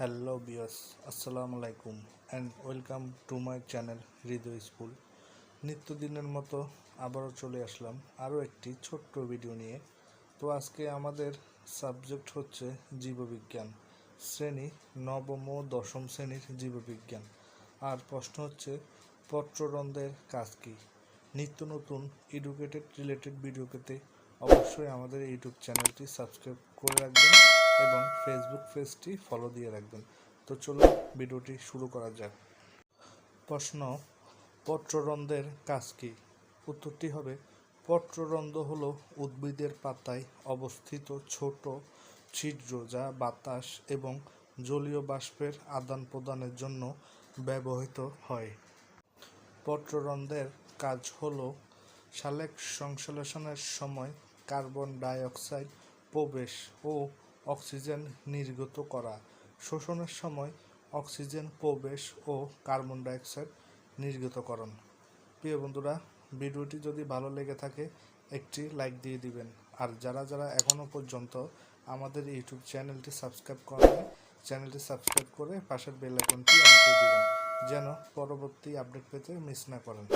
Hello viewers, আসসালামু আলাইকুম and welcome to my channel Hridoy school. নিত্যদিনের মতো আবারও চলে আসলাম আরও একটি ছোট্ট ভিডিও নিয়ে। তো আজকে আমাদের সাবজেক্ট হচ্ছে জীববিজ্ঞান, শ্রেণি নবম ও দশম শ্রেণির জীববিজ্ঞান। আর প্রশ্ন হচ্ছে, পত্ররন্ধ্রের কাজ কী? নিত্য নতুন এডুকেটেড রিলেটেড ভিডিও পেতে অবশ্যই আমাদের ইউটিউব চ্যানেলটি সাবস্ক্রাইব করে রাখবেন। এবং ফেসবুক পেজটি ফলো দিয়ে রাখবেন। তো চলুন ভিডিওটি শুরু করা যাক। প্রশ্ন, পত্ররন্ধ্রের কাজ কী? উত্তরটি হবে, পত্ররন্ধ্র হল উদ্ভিদের পাতায় অবস্থিত ছোট ছিদ্র যা বাতাস এবং জলীয় বাষ্পের আদান প্রদানের জন্য ব্যবহৃত হয়। পত্ররন্ধ্রের কাজ হল, সালেক সংশ্লেষণের সময় কার্বন ডাই অক্সাইড প্রবেশ ও অক্সিজেন নির্গত করা। শোষণের সময় অক্সিজেন প্রবেশ ও কার্বন ডাই অক্সাইড নির্গতকরণ। প্রিয় বন্ধুরা, ভিডিওটি যদি ভালো লেগে থাকে, একটি লাইক দিয়ে দিবেন। আর যারা যারা এখনও পর্যন্ত আমাদের ইউটিউব চ্যানেলটি সাবস্ক্রাইব করেন চ্যানেলটি সাবস্ক্রাইব করে পাশের বেল আইকনটি অন করে দিবেন, যেন পরবর্তী আপডেট পেতে মিস না করেন।